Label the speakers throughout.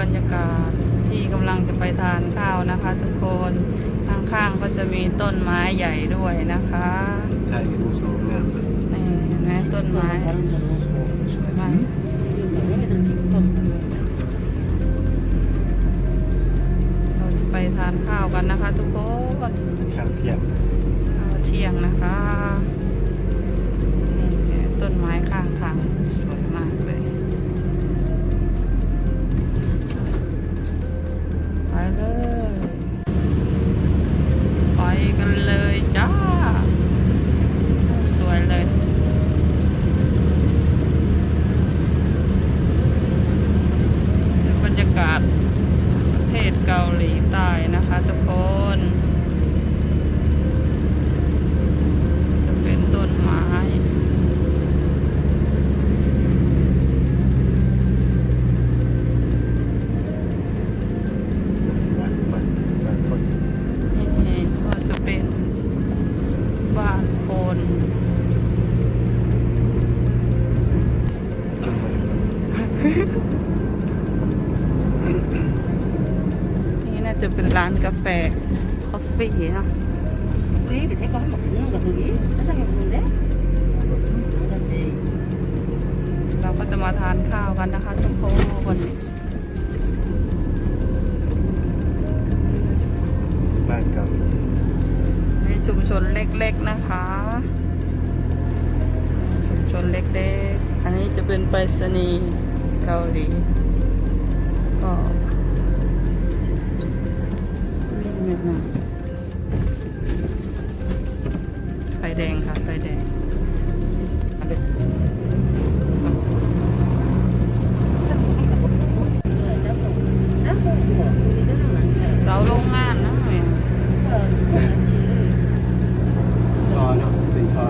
Speaker 1: บรรยากาศที่กำลังจะไปทานข้าวนะคะ ทุกคนข้างๆก็จะมีต้นไม้ใหญ่ด้วยนะคะ
Speaker 2: ไทยกันสวยงามเลย
Speaker 1: นี่เห็นไหมต้นไม้สวยมากเราจะไปทานข้าวกันนะคะ ทุกคน
Speaker 2: ข้าวเที่ยง
Speaker 1: ข้าวเที่ยงนะคะนี่ต้นไม้ข้างทางสวยมาก ลีใต้นะคะทุกคน จะเป็นต้นไม้
Speaker 2: นี่
Speaker 1: ก็จะเป็นบ้านคน
Speaker 2: จ
Speaker 1: กาแฟคอฟฟี่เนาะ
Speaker 3: 우리 이렇게 색깔 한번 붙는 거 거기? 짜장면 붙는데?
Speaker 1: เราก็จะมาทานข้าวกันนะคะทุกคนวันนี้
Speaker 2: บ้านเก่า
Speaker 1: ในชุมชนเล็กๆนะคะ ชุมชนเล็กๆ อันนี้จะเป็นไปรษณีย์เกาหลี ก็ เวียนาไฟแดงค่ะ ไฟแดงสาวโรงงานนะเนี่ย
Speaker 2: ทอเนาะเป็นท่อ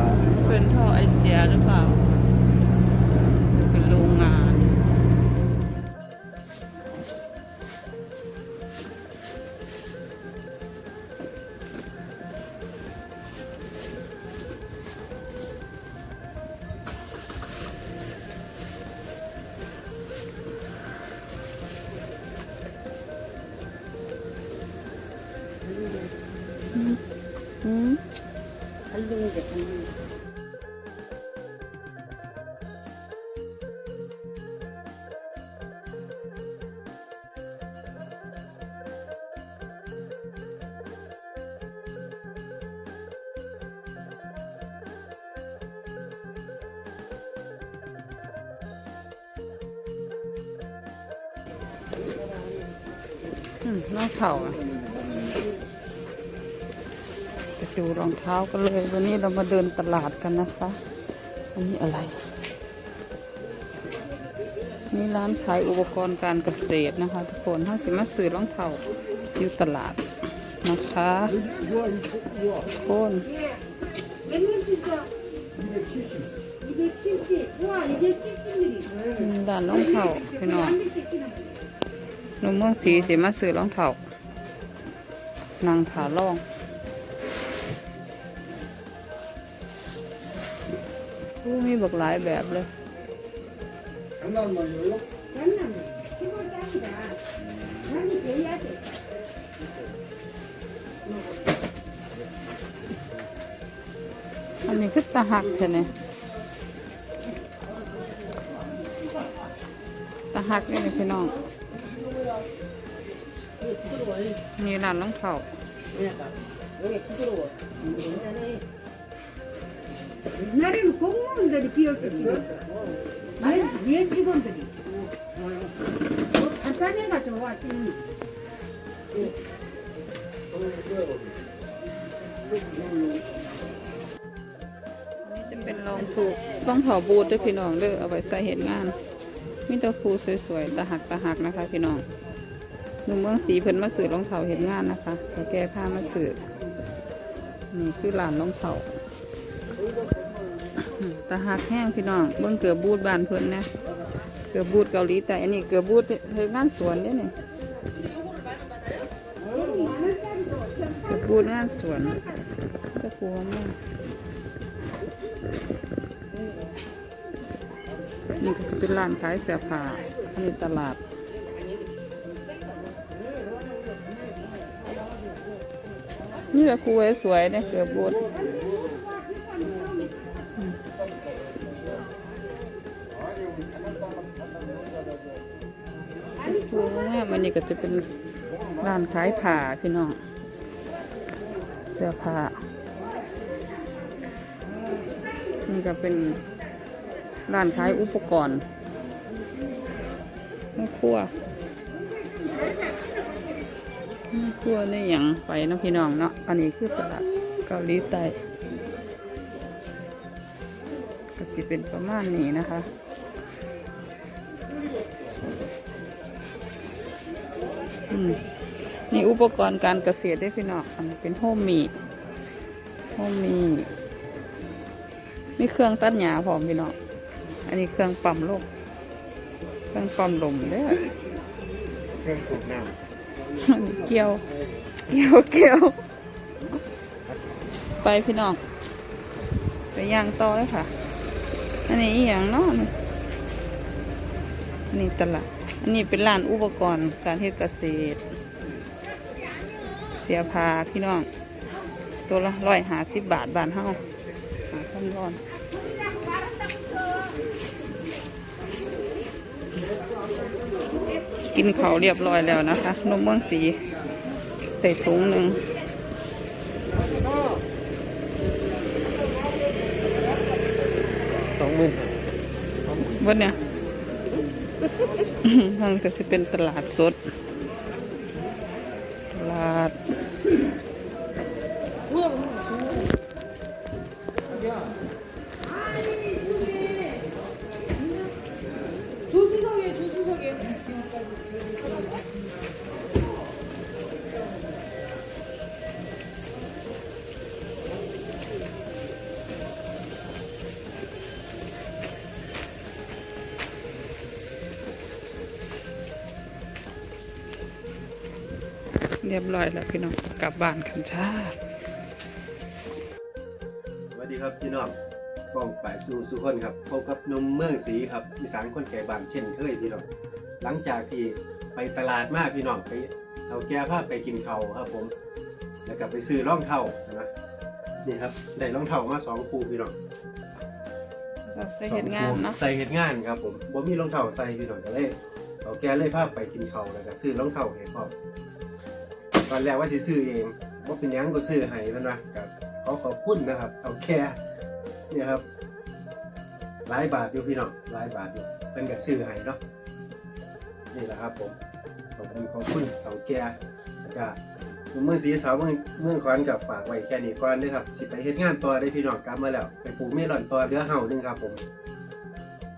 Speaker 1: เป็นท่อไอเสียหรือเปล่า Hmm, no power. ดูรองเท้ากันเลย วันนี้เรามาเดินตลาดกันนะคะ อันนี้อะไร นี่ร้านขายอุปกรณ์การเกษตรนะคะ ทุกคนถ้าสิมาซื้อรองเท้าอยู่ตลาดนะคะคน
Speaker 4: 270. 와, 270mm.
Speaker 1: มีร้านรองเท้าพี่น้องหนุ่มเมืองสีสิมาซื้อรองเท้านางผาล่อง มีบักหลายแบบเลยอันนี้คือตะหักเท่นี่ตะหักนี่นะพี่น้อง นี่ร้านรองเท้า
Speaker 4: 옛날에는 공무원들이 비웠겠지. 옛, 옛 직원들이. 간단해가 좋아, 지금.
Speaker 1: อันนี้จะเป็นรองถูกต้องเผาบูทด้วยพี่น้องเด้อเอาไว้ใส่เห็นงาน มีแตะคูสวยๆตาหักตาหักนะคะ พี่น้องหนุ่มเมืองสีเพิ่นมาสื่อรองเท้าเห็นงานนะคะเดี๋ยวแก้ผ้ามาสื่อนี่คือร้านรองเท้า ตาหักแห้งพี่น้องเบื้อเกือบบูดบานเพิ่นนะเกือบบูดเกาหลีแต่อันนี้เกือบบูดเธองานสวนนี่นี่เกือบบูดงานสวนเจ้ะปูมากนี่ก็จะเป็นร้านขายเสื้อผ้าอันนี้ตลาดนี่แหละครูสวยเนี่ยเกือบบูด มันนี่ก็จะเป็นร้านขายผ้าพี่น้อง เสื้อผ้า นี่ก็เป็นร้านขายอุปกรณ์แม่ครัวแม่ครัวนี่อย่างไปนะพี่น้องเนาะ อันนี้คือตลาดเกาหลีใต้ก็สิเป็นประมาณนี้นะคะ นี่อุปกรณ์การเกษตรได้อพี่น้องอันนี้เป็นโฮมมีโฮมมีมีเครื่องตัดหญ้าพร้อมพี่น้องอันนี้เครื่องปั๊มลมเครื่องปั๊มลมเด้อ
Speaker 2: เครื่องสูบน้
Speaker 1: เกี่ยว เกี่ยวเกี่ยว ไปพี่น้องไปย่างต่อเลยค่ะ อันนี้อหย่างเนาะนี่อันนี้ตลาด อันนี้เป็นร้านอุปกรณ์การเฮ็ดเกษตร เสียพาพี่น้อง ตัวละร้อยหาสิบบาทบานเฮาหาคำร้อนกินเขาวเรียบร้อยแล้วนะคะ นมเมืองสีใส่ถุงหนึ่งำ
Speaker 2: สองหมื่น
Speaker 1: วันเนี้ย มันก็จะเป็นตลาดสด ตลาด รียบร้อยแล้วพี่น้องกลับบ้านกันจ้า
Speaker 2: สวัสดีครับพี่น้องป้องป่ายสู่สุคนครับพบกับหนุ่มเมืองศรีครับอีสานคนแก่บ้านเช่นเคยพี่น้องหลังจากที่ไปตลาดมากพี่น้องไปเอาแก้ผ้าไปกินเขาวครับผม แล้วก็ไปซื้อรองเท้าใช่ไหมนี่ครับได้รองเท้ามาสองคู่พี่น้อง
Speaker 1: เราไปเห็นงานเนาะ
Speaker 2: ใส่เห็ดงานครับผมบ่มีรองเท้าใส่พี่น้องก็เลยเอาแกเลยพาไปกินเขาวแล้วก็ซื้อรองเท้าให้พ่อมต อนแรกว่าสิซื้อเองว่าเป็นหยังก็ซื้อให้เพิ่นว่ากับขอขอบคุณนะครับเอาแกเนี่ยครับ หลายบาทอยู่พี่น้องหลายบาทอยู่เพิ่นก็ซื้อให้เนาะนี่แหละครับผมขอบคุณขอบคุณเอาแกแล้วก็เมืองศรีสาวเมืองเมืองขอนกับฝากไว้แค่นี้ก่อนเด้อครับ สิไปเฮ็ดงานต่อได้อพี่น้องกลับมาแล้ว ไปปลูกเมลอนต่อเดือเห่าหนึงครับผม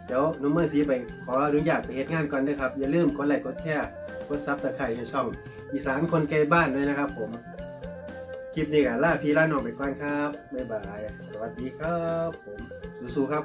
Speaker 2: เดี๋ยวหนุ่มเมื่อสีไปขออนุญาตไปเฮ็ดงานก่อนด้วยครับ อย่าลืมกดไลค์กดแชร์กดซับตะไคร้ในช่อง อีสานคนไกลบ้านด้วยนะครับ ผม คลิปนี้ก็ล่าพี่ล่าน้องไปก่อนครับ บ๊ายบาย สวัสดีครับ ผมสู้ๆครับ